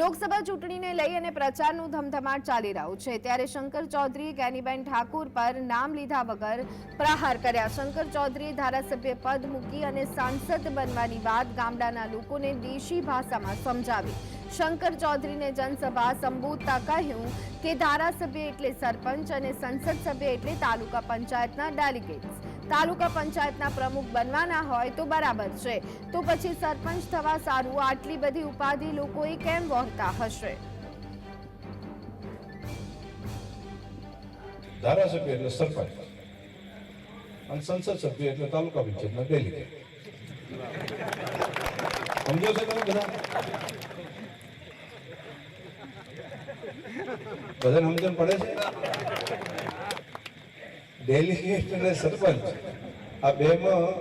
લોકસભા ચૂંટણીને લઈ અને પ્રચારનું ધમધમાટ ચાલી રહ્યું છે. ત્યારે શંકર ચૌધરીએ કેનીબેન ઠાકુર પર નામ લીધા વગર પ્રહાર કર્યા. શંકર ચૌધરીએ ધારાસભ્ય પદ મૂકી અને સાંસદ બનવાની વાત ગામડાના લોકોને દેશી ભાષામાં સમજાવી. શંકર ચૌધરીને જનસભા સંબોધતા કહ્યું કે ધારાસભ્ય એટલે સરપંચ અને સંસદ સભ્ય એટલે તાલુકા પંચાયતના ડેલિગેટ્સ. તાલુકા પંચાયતના પ્રમુખ બનવાના હોય તો બરાબર છે. તો પછી સરપંચ થવા સારું, આટલી બધી ઉપાધિ લોકોએ કેમ વહોરતા હશે? ધારાસભ્ય એટલે સરપંચ અને સંસદ સભ્ય એટલે તાલુકા પંચાયતના ડેલિગેટ સમજો છો તમે બધા? બધાને સમજણ પડે છે? ડેલિગેટ અને સરપંચ. આ બેમાં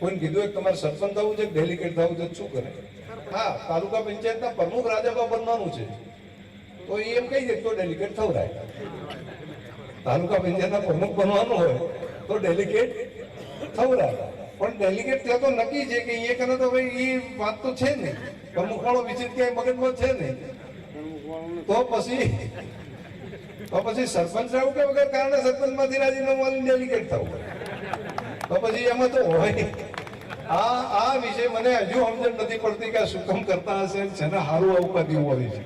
કોઈને કીધું કે તમારે સરપંચ થવું છે ડેલિગેટ થવું છે શું કરે? હા, તાલુકા પંચાયતના પ્રમુખ રાજાબા બનવાનું છે. તો એ એમ કહી દે તો ડેલિગેટ થવરાય તાલુકા પંચાયતના પ્રમુખ બનવાનું હોય તો ડેલિગેટ થવરાય પણ ડેલિગેટ થયો તો નક્કી છે કે એ કરે તો ભાઈ એ વાત તો છે નહીં. પ્રમુખ વાળો વિચિત ક્યાંય મગજમાં છે નહીં. તો પછી તો પછી સરપંચ રહેવું કે વગર કારણે સરપંચમાંથી રાજીનામું આલીને ડેલિગેટ થવું તો પછી એમાં તો હોય. આ આ વિશે મને હજુ સમજણ નથી પડતી કે શું કામ કરતા હશે જેને સારું આવું કદી હોય છે.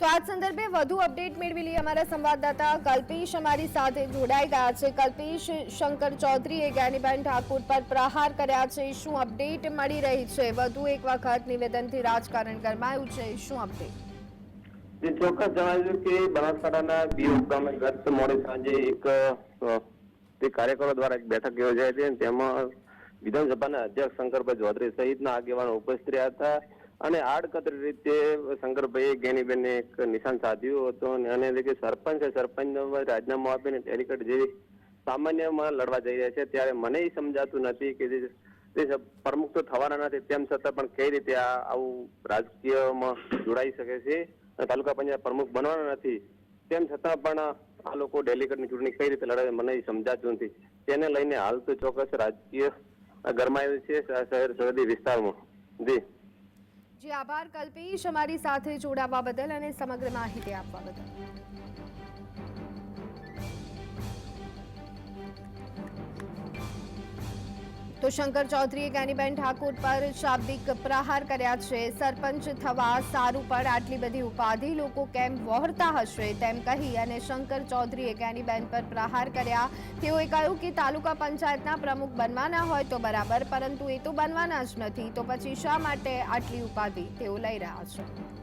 તો આ સંદર્ભે વધુ અપડેટ મેળવી લઈએ અમારા સંવાદદાતા કલ્પેશ અમારી સાથે જોડાઈ ગયા છે. કલ્પેશ શંકર ચૌધરીએ જ્ઞાનીબેન ઠાકુર પર પ્રહાર કર્યા છે. શું અપડેટ મળી રહી છે? વધુ એક વખત નિવેદનથી રાજકારણ ગરમાયું છે. શું અપડેટ? જે ચોક્કસ જણાવ્યું કે બનાસકાંઠાના બીઓ ગામે ગત મોડે સાંજે એક તે કાર્યકરો દ્વારા એક બેઠક યોજાઈ હતી તેમાં વિધાનસભાના અધ્યક્ષ શંકરભાઈ ચૌધરી સહિતના આગેવાનો ઉપસ્થિત રહ્યા હતા અને આડકતરી રીતે શંકરભાઈએ જ્ઞાનીબેનને એક નિશાન સાધ્યું હતું અને એટલે કે સરપંચ સરપંચ રાજીનામું આપીને ટેલિકટ જેવી સામાન્યમાં લડવા જઈ રહ્યા છે. ત્યારે મને એ સમજાતું નથી કે જે પ્રમુખ તો થવાના નથી, તેમ છતાં પણ કઈ રીતે આ આવું રાજકીયમાં જોડાઈ શકે છે? તાલુકા પંચાયત પ્રમુખ બનવાના નથી. તેમ છતાં પણ આ લોકો ડેલિકેટની ચૂંટણી કઈ રીતે લડાવે મને સમજાતું નથી. તેને લઈને હાલ તો ચોક્કસ રાજકીય ગરમાયેલું છે શહેર સરહદી વિસ્તારમાં. જી. જી, આભાર કલ્પેશ અમારી સાથે જોડાવા બદલ અને સમગ્ર માહિતી આપવા બદલ. તો શંકર ચૌધરીએ જ્ઞાનીબેન ઠાકુર પર શાબ્દિક પ્રહાર કર્યા છે. સરપંચ થવા સારું પણ આટલી બધી ઉપાધિ લોકો કેમ વહોરતા હશે તેમ કહી અને શંકર ચૌધરીએ જ્ઞાનીબેન પર પ્રહાર કર્યા. તેઓએ કહ્યું કે તાલુકા પંચાયતના પ્રમુખ બનવાના હોય તો બરાબર, પરંતુ એ તો બનવાના જ નથી. તો પછી શા માટે આટલી ઉપાધિ? તેઓ લઈ રહ્યા છે.